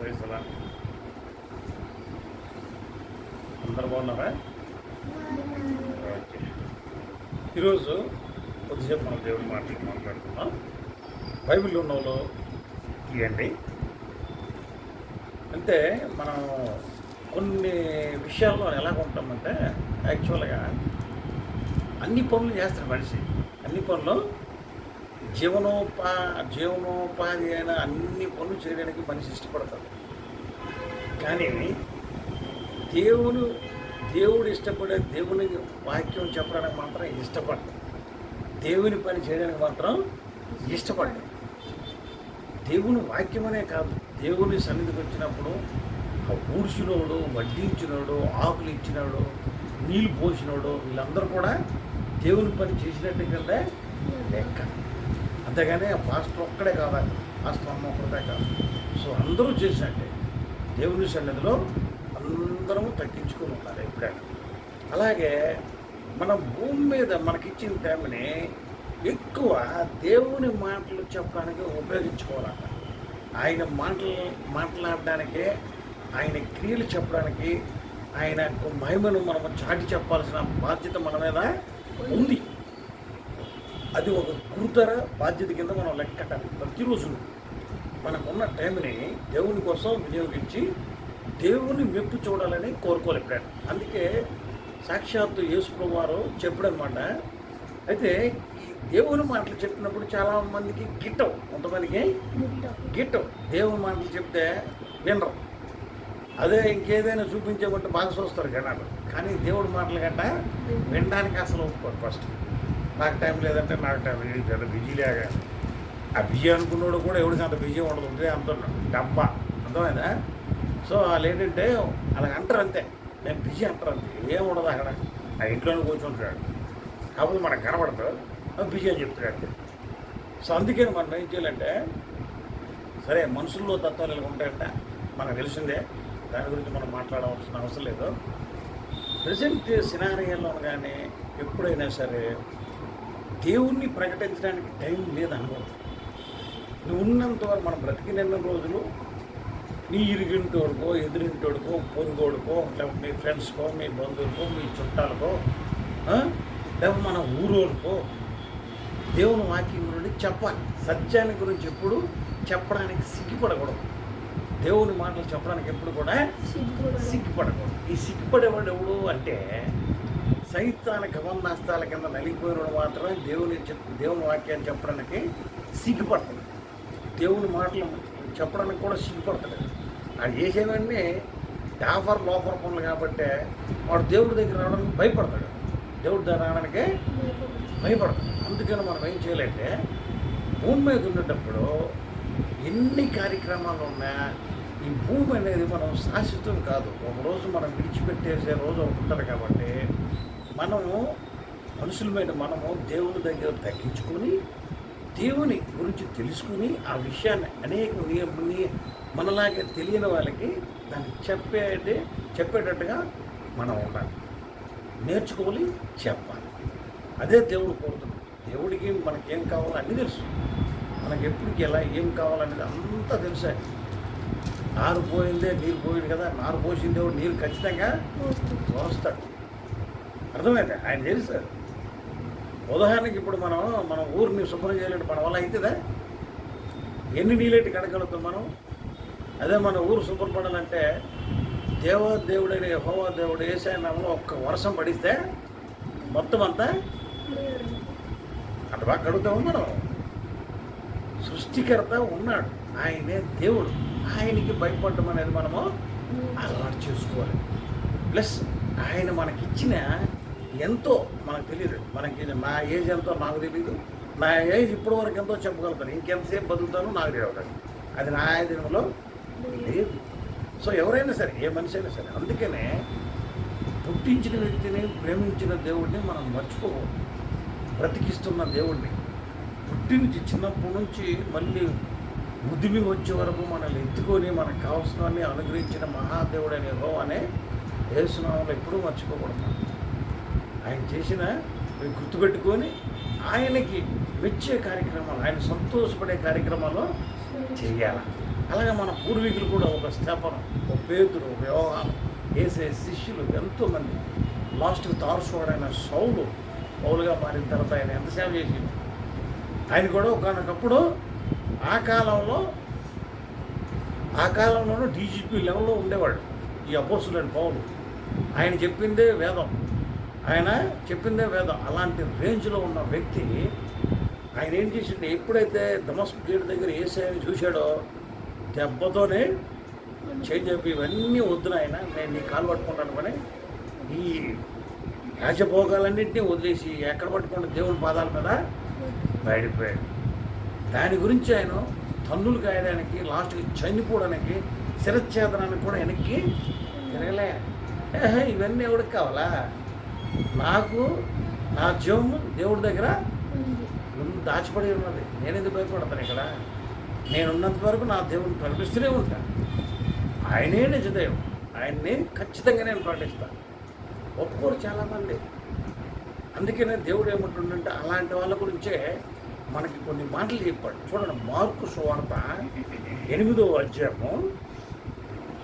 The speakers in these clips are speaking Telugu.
వయసులా అందరు బాగున్నారా? ఓకే. ఈరోజు కొద్దిసేపు మనం దేవుడి మాటలు మాట్లాడుతున్నాం బైబిల్ ఉన్న వాళ్ళు ఇవ్వండి అంటే మనం కొన్ని విషయాల్లో ఎలా ఉంటామంటే యాక్చువల్గా అన్ని పనులు చేస్తారు మనిషి అన్ని పనులు జీవనోపా జీవనోపాధి అయిన అన్ని పనులు చేయడానికి మనిషి ఇష్టపడతాడు. కానీ దేవుడు దేవుడు ఇష్టపడే దేవుని వాక్యం చెప్పడానికి మాత్రం ఇష్టపడ్డాడు దేవుని పని చేయడానికి మాత్రం ఇష్టపడ్డాడు దేవుని వాక్యమనే కాదు. దేవుని సన్నిధికి వచ్చినప్పుడు ఆ ఊడ్చినోడు వడ్డించినోడు ఆకులు ఇచ్చినోడు నీళ్ళు పోసినోడు వీళ్ళందరూ కూడా దేవుని పని చేసినట్టు కింద లెక్క. అంతేగాని ఆ పాస్టర్ ఒక్కడే కాదా? పాస్టర్ అమ్మ ఒక్కడే కాదు. సో అందరూ చేసినట్టే. దేవుని సన్నిధిలో అందరము తగ్గించుకొని ఉండాలి ఎప్పుడైనా. అలాగే మన భూమి మీద మనకిచ్చిన టైంని ఎక్కువ దేవుని మాటలు చెప్పడానికి ఉపయోగించుకోవాలంట. ఆయన మాటలు మాట్లాడడానికే ఆయన క్రియలు చెప్పడానికి ఆయన మహిమను మనం చాటి చెప్పాల్సిన బాధ్యత మన మీద ఉంది. అది ఒక గురుతర బాధ్యత కింద మనం లెక్కటాలి ప్రతిరోజు మనకున్న టైంని దేవుని కోసం వినియోగించి దేవుని మెప్పు చూడాలని కోరుకోవాలి ఎప్పుడైనా అందుకే సాక్షాత్తు యేసుప్రభు వారు చెప్పడనమాట అయితే దేవుని మాటలు చెప్పినప్పుడు చాలా మందికి గిట్టవు. కొంతమందికి గిట్టవు. దేవుని మాటలు చెప్తే వినరు. అదే ఇంకేదైనా చూపించేమంటే బాగా చూస్తారు జనాలు. కానీ దేవుడి మాటలు గట్ట వినడానికి అసలు ఒప్పుకోరు ఫస్ట్ నాకు టైం లేదంటే నాకు టైం లేదు కదా బిజీ లేక ఆ బిజీ అనుకున్నాడు కూడా ఎవరికి అంత బిజీ ఉండదు. అంత డబ్బా. అర్థమైందా? సో వాళ్ళు ఏంటంటే అలా అంటారు అంతే. నేను బిజీ అంటారు అంతే. ఏం ఉండదు అక్కడ. ఆ ఇంట్లోనే కూర్చుంటాడు కాకపోతే మనకు కనబడతాడు అది బిజీ అని చెప్తాడు సో అందుకని మనం ఏం చేయాలంటే సరే మనుషుల్లో తత్వాలు ఇలా ఉంటాయంట. మనకు తెలిసిందే. దాని గురించి మనం మాట్లాడవలసిన అవసరం లేదు. ప్రజెంట్ సినారియాలో కానీ ఎప్పుడైనా సరే దేవుణ్ణి ప్రకటించడానికి టైం లేదు అనుభవం నువ్వు ఉన్నంత వరకు మనం బ్రతికినన్న రోజులు నీ ఇరుగింటోడుకో ఎదురింటోడుకో పొరుగోడుకో లేకపోతే మీ ఫ్రెండ్స్కో మీ బంధువులకో మీ చుట్టాలకో? లేకపోతే మన ఊరోళ్ళకో దేవుని వాక్యం గురించి చెప్పాలి. సత్యాన్ని గురించి ఎప్పుడు చెప్పడానికి సిగ్గుపడకూడదు. దేవుని మాటలు చెప్పడానికి ఎప్పుడు కూడా సిగ్గుపడకూడదు. ఈ సిగ్గుపడేవాడు ఎవడు అంటే సైతాన గమనాస్తాల కింద నలిగిపోయినప్పుడు మాత్రమే దేవుని దేవుని వాక్యాన్ని చెప్పడానికి సిగ్గుపడతాడు. దేవుని మాటలు చెప్పడానికి కూడా సిగ్గుపడతాడు. అది చేసేవన్నీ డాఫర్ లోఫర్ పనులు కాబట్టి వాడు దేవుడి దగ్గర రావడానికి భయపడతాడు. దేవుడి దగ్గర రావడానికి భయపడతాడు. అందుకని మనం ఏం చేయాలంటే భూమి మీద ఉండేటప్పుడు ఎన్ని కార్యక్రమాలు ఉన్నా ఈ భూమి అనేది మనం శాశ్వతం కాదు. ఒకరోజు మనం విడిచిపెట్టేసే రోజు ఒకటి ఉంటుంది కాబట్టి మనము మనుషులమైన మనము దేవుని దగ్గర తగ్గించుకొని దేవుని గురించి తెలుసుకుని ఆ విషయాన్ని అనేక మనలాగే తెలియని వాళ్ళకి దాన్ని చెప్పేటి చెప్పేటట్టుగా మనం ఉండాలి. నేర్చుకోవాలి చెప్పాలి. అదే దేవుడు కోరుతున్నాడు దేవుడికి మనకేం కావాలో అన్నీ తెలుసు. మనకి ఎప్పటికి ఎలా ఏం కావాలనేది అంతా తెలుసా. నారు పోయిందే నీరు పోయింది కదా. నారు పోసిన దేవుడు నీరు ఖచ్చితంగా పోస్తాడు. అర్థమైంది. ఆయన తెలుసు ఉదాహరణకి ఇప్పుడు మనం మన ఊరిని శుభ్రం చేయాలంటే మన వల్ల అవుతుందా ఎన్ని నీళ్ళెట్టి కడగలుగుతాం మనం? అదే మన ఊరు శుభ్రపడాలంటే దేవ దేవుడైన యెహోవా దేవుడు ఏసాయనంలో ఒక్క వర్షం పడిస్తే మొత్తం అంతా అంత బాగా కడుగుతాము మనం. సృష్టికర్త ఉన్నాడు. ఆయనే దేవుడు. ఆయనకి భయపడడం అనేది మనము అలవాటు చేసుకోవాలి. ప్లస్ ఆయన మనకిచ్చిన ఎంతో మనకు తెలియదు. మనకి నా ఏజ్ ఎంతో నాకు తెలియదు. నా ఏజ్ ఇప్పటి వరకు ఎంతో చెప్పగలుగుతాను. ఇంకెంతసేపు బతుకుతానో నాకు తెలియదు. అది నా ఆయుధంలో లేదు. సో ఎవరైనా సరే ఏ మనిషి అయినా సరే అందుకనే పుట్టించిన వ్యక్తిని ప్రేమించిన దేవుడిని మనం మర్చిపోకూడదు. బ్రతికిస్తున్న దేవుడిని. పుట్టి నుంచి చిన్నప్పటి నుంచి మళ్ళీ ముదిమి వచ్చే వరకు మనల్ని ఎత్తుకొని మనకు కావాల్సినవన్నీ అనుగ్రహించిన మహాదేవుడైన అనే యేసునామంలో ఎప్పుడూ మర్చిపోకూడదు. ఆయన చేసిన గుర్తుపెట్టుకొని ఆయనకి మెచ్చే కార్యక్రమాలు ఆయన సంతోషపడే కార్యక్రమాలు చేయాలి? అలాగే మన పూర్వీకులు కూడా ఒక స్థాపనం ఒక పేతులు ఒక వ్యవహారం వేసే శిష్యులు ఎంతోమంది. లాస్ట్కి తారుసోడైన సౌలు పౌలుగా మారిన తర్వాత ఆయన ఎంత సేవ చేసింది ఆయన కూడా ఒకనొకప్పుడు ఆ కాలంలో ఆ కాలంలోనూ డీజీపీ లెవెల్లో ఉండేవాడు ఈ అపోసులని పౌలు. ఆయన చెప్పిందే వేదం. ఆయన చెప్పిందే వేదం. అలాంటి రేంజ్లో ఉన్న వ్యక్తి ఆయన ఏం చేసిండు? ఎప్పుడైతే దమస్క్ గేట్ దగ్గర ఏసాయని చూశాడో దెబ్బతోనే చేంజ్ అయిపోయి ఇవన్నీ వద్దున ఆయన. నేను నీ కాలు పట్టుకుంటాను పని. ఈ రాజభోగాలన్నింటినీ వదిలేసి ఎక్కడ పట్టుకుంటే దేవుని పాదాల మీద బయటపోయాడు దాని గురించి ఆయన తన్నులు కాయడానికి లాస్ట్కి చనిపోవడానికి శిరచ్ఛేదనానికి కూడా వెనక్కి తిరగలే. ఇవన్నీ ఎవరికి కావాలా? నాకు నా జీవం దేవుడి దగ్గర ముందు దాచిపడి ఉన్నది. నేను ఎందుకు భయపడతాను ఇక్కడ? నేనున్నంత వరకు నా దేవుని కనిపిస్తూనే ఉంటాను ఆయనే నిజదేవం. ఆయన్ని ఖచ్చితంగా నేను పాటిస్తాను ఒప్పుకోరు చాలామంది. అందుకనే దేవుడు ఏమంటుండంటే అలాంటి వాళ్ళ గురించే మనకి కొన్ని మాటలు చెప్పాడు. చూడండి మార్కు సువార్త ఎనిమిదో అధ్యాయము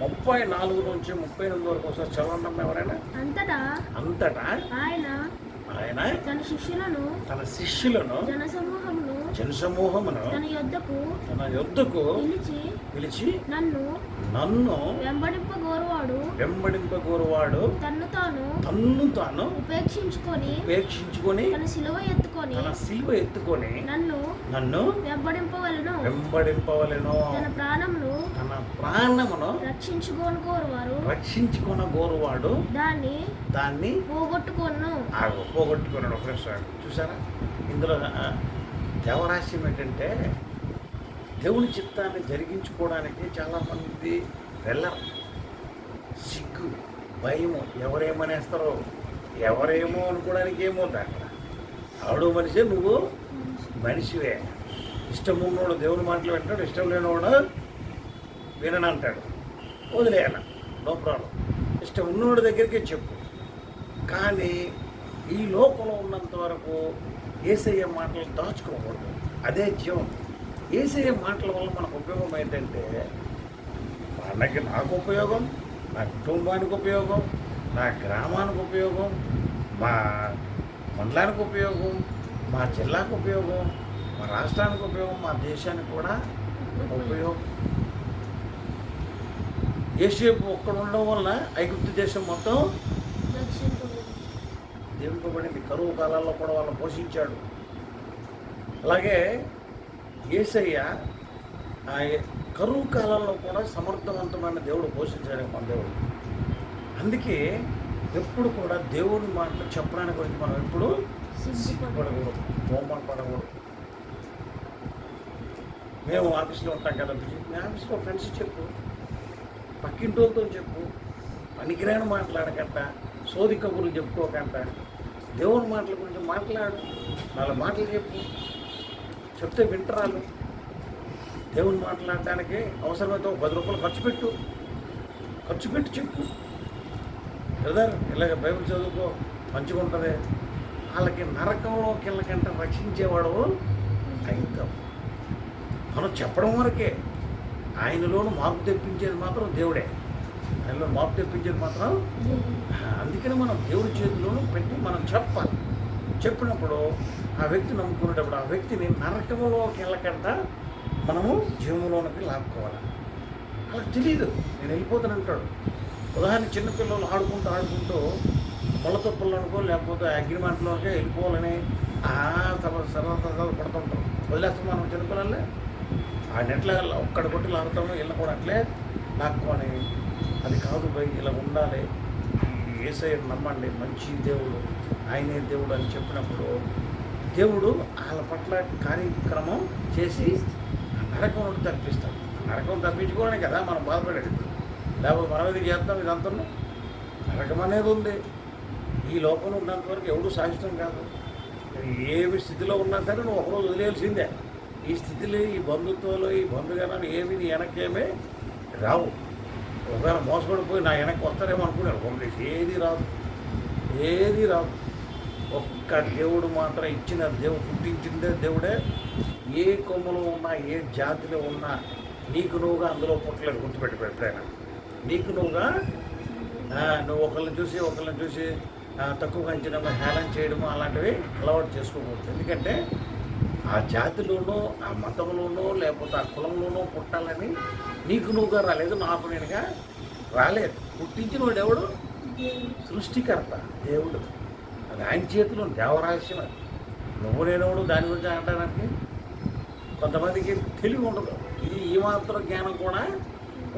ముప్పై నాలుగు నుంచి ముప్పై ఎనిమిది వరకు ఒకసారి చదవండి ఎవరైనా? అంతటా? అంతటా? ఆయన? ఆయన? తన శిష్యులను? తన శిష్యులను? జనసమూహమును? జనసమూహమును? తన యొద్దకు? తన యొద్దకు? పిలిచి పిలిచి నన్ను? నన్ను? వెంబడింపగోరువాడు వెంబడింపగోరువాడు తన్ను తాను తన్ను తాను ఉపేక్షించుకొని ఉపేక్షించుకొని తన సిలువ ఎత్తుకొని తన సిలువ ఎత్తుకొని నన్ను నన్ను వెంబడింపవలను. వెంబడింపవలెను. తన ప్రాణమును తన ప్రాణమును రక్షించుకొని కోరువారు. రక్షించుకున్న గోరువాడు దాన్ని దాన్ని పోగొట్టుకొను. పోగొట్టుకున్నాడు ఒకసారి చూసారా? ఇందులో దేవరాశ్యం ఏంటంటే దేవుని చిత్తాన్ని జరిగించుకోవడానికి చాలామంది వెళ్ళరు. సిగ్గు భయము. ఎవరేమనేస్తారో? ఎవరేమో అనుకోవడానికి ఏమో అక్కడ? ఆవిడ మనిషే నువ్వు మనిషివే. ఇష్టం ఉన్నోడు దేవుని మాటలు వింటాడు ఇష్టం లేనివాడు విననంటాడు వదిలేయాల. No problem. ఇష్టం ఉన్నోడి దగ్గరికే చెప్పు. కానీ ఈ లోకంలో ఉన్నంత వరకు ఏసయ్య మాటలు దాచుకోకూడదు. అదే జీవం. ఏసయ్య మాటల వల్ల మనకు ఉపయోగం ఏంటంటే మనకి నాకు ఉపయోగం నా కుటుంబానికి ఉపయోగం నా గ్రామానికి ఉపయోగం మా మండలానికి ఉపయోగం మా జిల్లాకు ఉపయోగం మా రాష్ట్రానికి ఉపయోగం మా దేశానికి కూడా ఉపయోగం. ఏసేపు ఒక్కడ ఉండడం వల్ల ఐగుప్తు దేశం మొత్తం దీవింపబడింది. కరువు కాలాల్లో కూడా వాళ్ళని పోషించాడు. అలాగే ఏసయ్య ఆ కరువు కాలంలో కూడా సమర్థవంతమైన దేవుడు పోషించడానికి మన దేవుడు. అందుకే ఎప్పుడు కూడా దేవుని మాటలు చెప్పడానికి గురించి మనం ఎప్పుడు సిగ్గుపడకూడదు మోమన పడకూడదు. మేము ఆఫీస్లో ఉంటాం కదా మీ ఆఫీస్లో ఫ్రెండ్స్ చెప్పు పక్కింటోళ్ళతో చెప్పు పనికిరాని మాట్లాడకంట సోది కబుర్లు చెప్పుకోకంట. దేవుని మాటల గురించి మాట్లాడు నాలుగు మాటలు చెప్పు. చెప్తే వింటరాలు దేవుని మాట్లాడడానికి అవసరమైతే ఒక పది రూపాయలు ఖర్చు పెట్టు. ఖర్చు పెట్టి చెప్పు. బ్రదర్ ఇలాగ బైబిల్ చదువుకో మంచిగా ఉంటుంది. వాళ్ళకి నరకంలో కిళ్ళకంట రక్షించేవాడు అయితాం మనం చెప్పడం వరకే. ఆయనలోను మార్పు తెప్పించేది మాత్రం దేవుడే. ఆయనలో మార్పు తెప్పించేది మాత్రం అందుకని మనం దేవుడి చేతిలోనూ పెట్టి మనం చెప్పాలి. చెప్పినప్పుడు ఆ వ్యక్తి నమ్ముకునేటప్పుడు ఆ వ్యక్తిని నరకంలోకి వెళ్ళకుండా మనము జీవంలోనికి లాక్కోవాలి. అలా తెలియదు నేను వెళ్ళిపోతాను అంటాడు. ఉదాహరణ చిన్నపిల్లలు ఆడుకుంటూ ఆడుకుంటూ ముళ్ళతొప్పులు అనుకో లేకపోతే అగ్రిమెంట్లోకి వెళ్ళిపోవాలని ఆ సరదా సరదా పడుతుంటాం వదిలేస్తాం మనం చిన్నపిల్లలే ఆ నెట్ల ఒక్కడ కొట్టి లాగుతాము ఇళ్ళ కూడా అట్లే లాక్కోని అది కాదు భయ్ ఇలా ఉండాలి. ఏసైడ్ ఏసఐ నమ్మండి. మంచి దేవుడు ఆయనే దేవుడు అని చెప్పినప్పుడు దేవుడు వాళ్ళ పట్ల కార్యక్రమం చేసి నరకం నుండి తప్పిస్తాడు నరకం తప్పించుకోవడానికి కదా మనం బాధపడేది. లేకపోతే మనం ఇది చేస్తాం ఇదంతా నరకం అనేది ఉంది. ఈ లోకంలో ఉన్నంత వరకు ఎవడు శాశ్వతం కాదు. ఏమి స్థితిలో ఉన్నా సరే నువ్వు ఒకరోజు వదిలేయాల్సిందే. ఈ స్థితిలో ఈ బంధుత్వంలో ఈ బంధుగణాలు ఏమి నీ వెనకేమే రావు. ఒకవేళ మోసపడిపోయి నా వెనక్కి వస్తారేమో అనుకున్నాడు. కాంగ్రెస్ ఏది రాదు. ఏది రాదు. ఒక్క దేవుడు మాత్రం ఇచ్చిన దేవుడు పుట్టించిందే దేవుడే. ఏ కొమ్మలో ఉన్నా ఏ జాతిలో ఉన్నా నీకు నువ్వుగా అందులో పుట్టలేదు గుర్తుపెట్టి ఎప్పుడైనా. నీకు నువ్వుగా నువ్వు ఒకళ్ళని చూసి ఒకళ్ళని చూసి తక్కువ అంచనా హేళన చేయడము అలాంటివి అలవాటు చేసుకోకూడదు. ఎందుకంటే ఆ జాతిలోనూ ఆ మతంలోనో లేకపోతే ఆ కులంలోనూ పుట్టాలని నీకు నువ్వుగా రాలేదు నాకు నేనుగా రాలేదు. పుట్టించిన వాడు ఎవడు? సృష్టికర్త దేవుడు. అది ఆయన చేతిలో దేవరహస్యం అది నువ్వు నేనెవడు దాని గురించి అనడానికి కొంతమందికి తెలివి ఉండదు. ఇది ఈ మాత్రం జ్ఞానం కూడా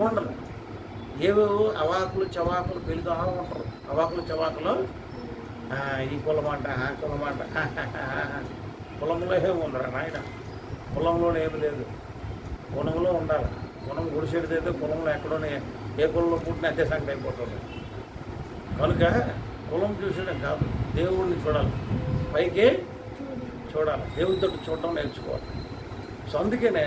ఉండదు. ఏవేవో అవాకులు చవాకులు పెళ్ళితో ఉంటారు. అవాకులు చవాకులు ఈ కులం అంట ఆ కులం అంట కులంలో ఏమి ఉండరా నాయన? కులంలో ఏమి లేదు. గుణంలో ఉండాలి. గుణం గుడిసెడితే కులంలో ఎక్కడోనే ఏ కులంలో పుట్టిన అదే సంగతి అయిపోతుంది. కనుక కులం చూసడం కాదు దేవుడిని చూడాలి. పైకి చూడాలి. దేవుడితో చూడడం నేర్చుకోవాలి. సో అందుకనే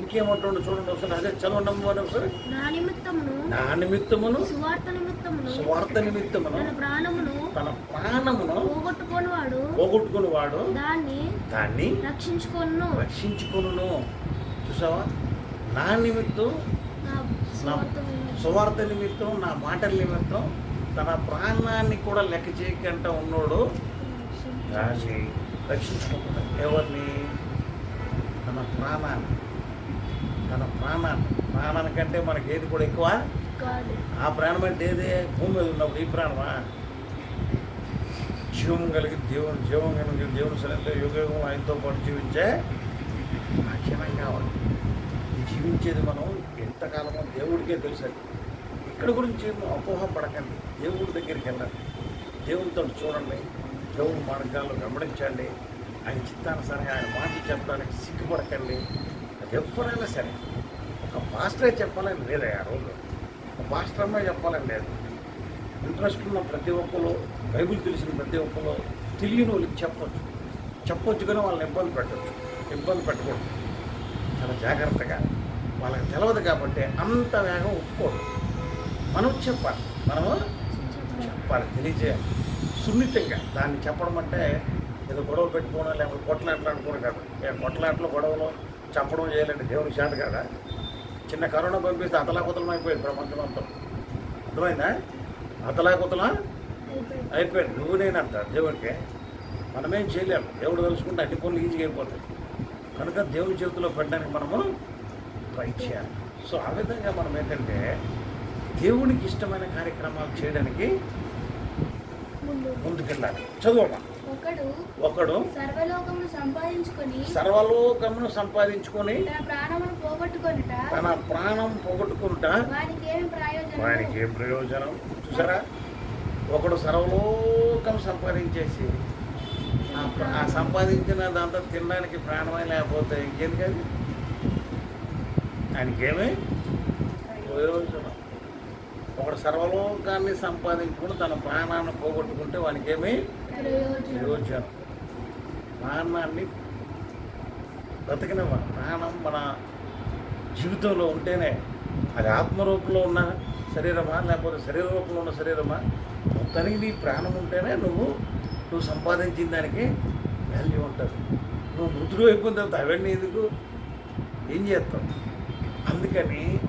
ఇంకేమంటుండే చూడండి ఒకసారి. అదే చదవండి అమ్మని ఒకసారి. నా నిమిత్తమును నా నిమిత్తమును సువార్త నిమిత్తమును స్వార్థ నిమిత్తమును తన ప్రాణమును తన ప్రాణమును పోగొట్టుకొనివాడు పోగొట్టుకుని వాడు దాన్ని దాన్ని రక్షించుకొను రక్షించుకును చూసావా? నా నిమిత్తం నా సువార్త నిమిత్తం. నా మాటల నిమిత్తం తన ప్రాణాన్ని కూడా లెక్క చేయకుండా ఉన్నోడు. దాన్ని రక్షించుకుంటాడు ఎవరిని? తన ప్రాణాన్ని తన ప్రాణాన్ని ప్రాణానికంటే మనకి ఏది కూడా ఎక్కువ? ఆ ప్రాణం అంటే ఏది? భూమి మీద ఉన్నప్పుడు ఈ ప్రాణమా? జీవం కలిగి దేవుని జీవం కలిగి దేవుని సన్నిధిలో యుగయుగం ఆయనతో పాటు జీవించే ఆ క్షణం కావాలి. జీవించేది మనం ఎంతకాలమో దేవుడికే తెలుసు అది. ఇక్కడ గురించి అపోహ పడకండి. దేవుడి దగ్గరికి వెళ్ళండి. దేవునితో చూడండి. దేవుని మార్గాలు గమనించండి. ఆయన చిత్తానుసారంగా ఆయన మాటలు చెప్పడానికి సిగ్గుపడకండి. అది ఎవరైనా సరే ఒక మాస్టరే చెప్పాలని లేదా ఆ రోజు. ఒక పాస్టర్ అమ్మాయి చెప్పాలని లేదు. ఇంట్రెస్ట్ ఉన్న ప్రతి ఒక్కరు బైబిల్ తెలిసిన ప్రతి ఒక్కరు తెలియని వాళ్ళకి చెప్పొచ్చు. చెప్పొచ్చు కానీ వాళ్ళని ఇబ్బంది పెట్టచ్చు. ఇబ్బంది పెట్టకూడదు. చాలా జాగ్రత్తగా వాళ్ళకి తెలవదు కాబట్టి అంత వేగం ఒప్పుకోడు మనం చెప్పాలి. మనము చెప్పాలి. తెలియజేయాలి. సున్నితంగా దాన్ని చెప్పడం అంటే ఏదో గొడవ పెట్టుకోవడం లేకపోతే కొట్లాటలు అనుకోవడం కాదు. ఏ కొట్లాటలు గొడవలు చెప్పడం చేయాలంటే దేవునికి చేత కదా? చిన్న కరోనా పంపిస్తే అతలాకుతలం అయిపోయింది ప్రపంచం అంతా. అర్థమైందా? అతలాకుతలం అయిపోయింది. నువ్వు నేనంట దేవుడికి. మనమేం చేయలేము. దేవుడు తెలుసుకుంటే అన్ని పనులు ఈజీగా అయిపోతాయి. కనుక దేవుని చేతిలో పెట్టడానికి మనము ట్రై చేయాలి. సో ఆ విధంగా మనం ఏంటంటే దేవునికి ఇష్టమైన కార్యక్రమాలు చేయడానికి ముందు ముందుకెళ్ళాలి. చదువమ్మా ఒకడు ఒకడు సర్వలోకమును సంపాదించుకొని సర్వలోకమును సంపాదించుకొని తన ప్రాణమును పోగొట్టుకొనుట తన ప్రాణం పోగొట్టుకుంటా వానికి ప్రయోజనం వానికి ఏం ప్రయోజనం? చూసారా? ఒకడు సర్వలోకం సంపాదించేసి ఆ సంపాదించిన దాంతో తినడానికి ప్రాణమే లేకపోతే ఇంకేంది కాదు ఆయనకేమి ప్రయోజనం? ఒకడు సర్వలోకాన్ని సంపాదించుకుని తన ప్రాణాన్ని పోగొట్టుకుంటే వానికేమి ప్రయోజనం. ప్రాణాన్ని బ్రతికినవ్వ ప్రాణం మన జీవితంలో ఉంటేనే అది ఆత్మరూపంలో ఉన్న శరీరమా లేకపోతే శరీర రూపంలో ఉన్న శరీరమా మొత్తానికి నీ ప్రాణం ఉంటేనే నువ్వు నువ్వు సంపాదించిన దానికి వాల్యూ ఉంటుంది. నువ్వు మృతుడు అయిపోయిన తర్వాత అవన్నీ ఎందుకు? ఏం చేస్తావు? అందుకని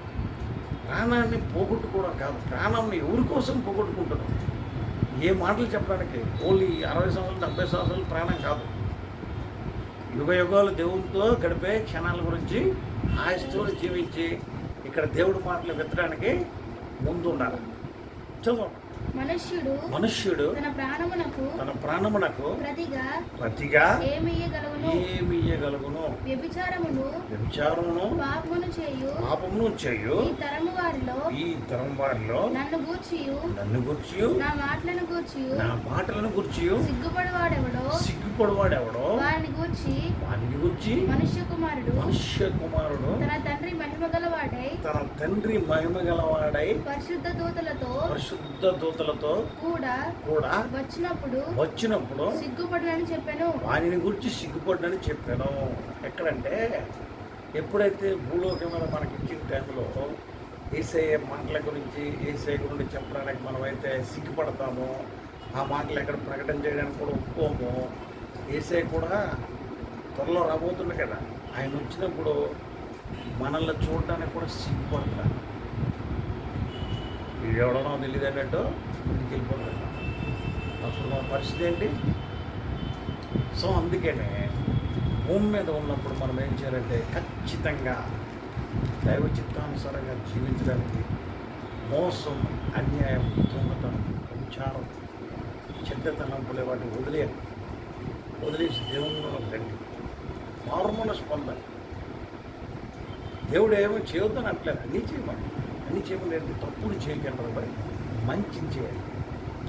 ప్రాణాన్ని పోగొట్టుకోవడం కాదు ప్రాణాన్ని ఎవరి కోసం పోగొట్టుకుంటున్నావు? ఏ మాటలు చెప్పడానికి? ఓన్లీ అరవై సంవత్సరాలు డెబ్బై సంవత్సరాలు ప్రాణం కాదు. యుగ యుగాలు దేవునితో గడిపే క్షణాల గురించి ఆయుష్తో జీవించి ఇక్కడ దేవుడి మాటలు విత్తడానికి ముందు ఉండాలి చదువు మనుష్యుడు మనుష్యుడు తన ప్రాణమునకు తన ప్రాణమునకు ప్రతిగా ప్రతిగా ఏమి ఇయ్యగలవును ఏమి ఇయ్యగలుగును వ్యభిచారమును వ్యభిచారమును పాపమును చేయు. పాపమును చేయు. ఈ తరము వారిలో ఈ తరం వారిలో నన్ను గూర్చియు. నన్ను గుర్చి నా మాటలను గూర్చియు. నా మాటలను గుర్చి సిగ్గుపడవాడెవడో? సిగ్గుపడవాడెవడో? వారిని గూర్చి వారిని గుర్చి మనుష్య కుమారుడు మనుష్య కుమారుడు తన తండ్రి మహిమ గలవాడై తన తండ్రి మహిమ గలవాడై పరిశుద్ధ దూతలతో పరిశుద్ధ దూతలతో కూడా కూడా వచ్చినప్పుడు వచ్చినప్పుడు సిగ్గుపడనని చెప్పాను. వానిని గురించి సిగ్గుపడ్డని చెప్పాను. ఎక్కడంటే ఎప్పుడైతే భూలోకం మీద మనకి ఇచ్చిన టైంలో ఏసఐ మాటల గురించి ఏసఐ గురించి చెప్పడానికి మనమైతే సిగ్గుపడతామో ఆ మాటలు ఎక్కడ ప్రకటన చేయడానికి కూడా ఒప్పుకోము ఏసఐ కూడా త్వరలో రాబోతుంది కదా. ఆయన వచ్చినప్పుడు మనల్ని చూడడానికి కూడా సిగ్గుపడతాడు వీడు ఎవడనో తెలియదు అన్నట్టు ఇంటికి వెళ్ళిపోతాడు. అప్పుడు మన పరిస్థితి ఏంటి? సో అందుకనే భూమి మీద ఉన్నప్పుడు మనం ఏం చేయాలంటే ఖచ్చితంగా దైవ చిత్తానుసారంగా జీవించడానికి మోసం అన్యాయం దొంగతనం విచారం చెడ్డతనంపులే వాటిని వదిలేయండి వదిలేసి దేవునిలో రండి. మార్మూల స్పందన. దేవుడు ఏమో చేయొద్దని అట్లేదు అన్నీ చేయమని. అన్నీ చేయమని తప్పుడు తప్పులు చేయకండి మరి మంచిని చేయాలి.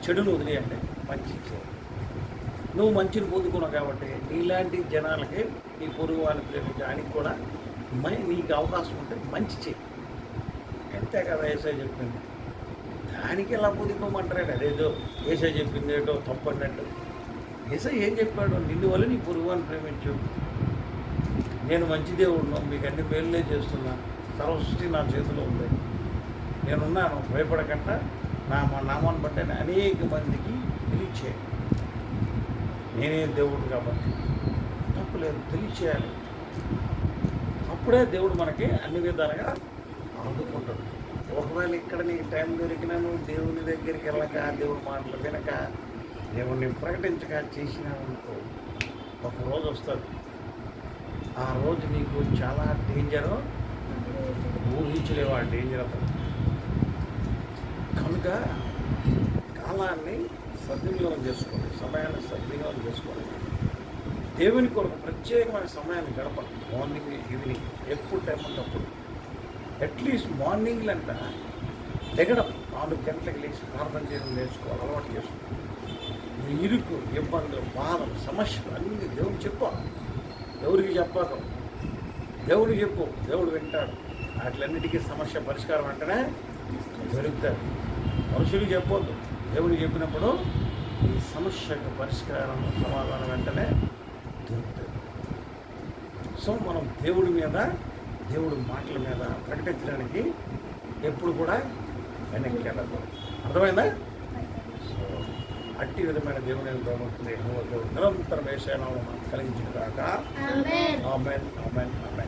చెడును వదిలేయండి. మంచిని చేయాలి. నువ్వు మంచిని పొందుకున్నావు కాబట్టి నీలాంటి జనాలకి నీ పొరుగు వారిని ప్రేమించడానికి కూడా మై నీకు అవకాశం ఉంటే మంచి చేయి. అంతే కదా ఏసై చెప్పింది. దానికి ఎలా పొందుకోమంటారు అదేదో ఏసై చెప్పింది ఏటో తప్పు అన్నట్టు ఏసై ఏం చెప్పాడు? నిన్ను వల్ల నీ పొరుగు అని ప్రేమించు నేను మంచి దేవుడును మీకు అన్ని మేలులే చేస్తున్నాను. సర్వసృష్టి నా చేతిలో ఉంది. నేనున్నాను భయపడకుండా నా మా నామాన్ని బట్టి అనేక మందికి తెలియచేయాలి నేనే దేవుడు కాబట్టి తప్పులేదు తెలియచేయాలి. అప్పుడే దేవుడు మనకి అన్ని విధాలుగా ఆదుకుంటాడు. ఒకవేళ ఇక్కడ నీకు టైం దొరికినా నువ్వు దేవుని దగ్గరికి వెళ్ళక దేవుడు మాటలు వినక దేవుడిని ప్రకటించక చేసినావనుకో ఒక రోజు వస్తుంది ఆ రోజు నీకు చాలా డేంజరు ఊహించలేవు ఆ డేంజర్ అతను. కనుక కాలాన్ని సద్వినియోగం చేసుకోండి సమయాన్ని సద్వినియోగం చేసుకోండి. దేవుని కొరకు ప్రత్యేకమైన సమయాన్ని గడపండి మార్నింగ్ ఈవినింగ్ ఎప్పుడు టైం ఉన్నప్పుడు అట్లీస్ట్ మార్నింగ్లంట దిగడం నాలుగు గంటలకు లేచి ప్రార్థన చేయడం నేర్చుకోవాలి అలవాటు చేసుకోవాలి. ఇరుకు ఇబ్బందులు బాధలు సమస్యలు అన్నీ దేవుని చెప్పాలి. ఎవరికి చెప్పాక. దేవుడు చెప్పు. దేవుడు వింటాడు. వాటిలన్నిటికీ సమస్య పరిష్కారం అంటేనే దొరుకుతాడు మనుషులు చెప్పొద్దు. దేవుడు చెప్పినప్పుడు ఈ సమస్యకు పరిష్కారం సమాధానం వెంటనే దొరుకుతుంది సో మనం దేవుడి మీద దేవుడు మాటల మీద ప్రకటించడానికి ఎప్పుడు కూడా వెనక్కి వెళ్ళకూడదు. అర్థమైందా? అట్టి విధమైన దేవుని దేవుడు నిరంతరం వేసాను కలిగించిన కాక ఆమేన్. Amen amen amen.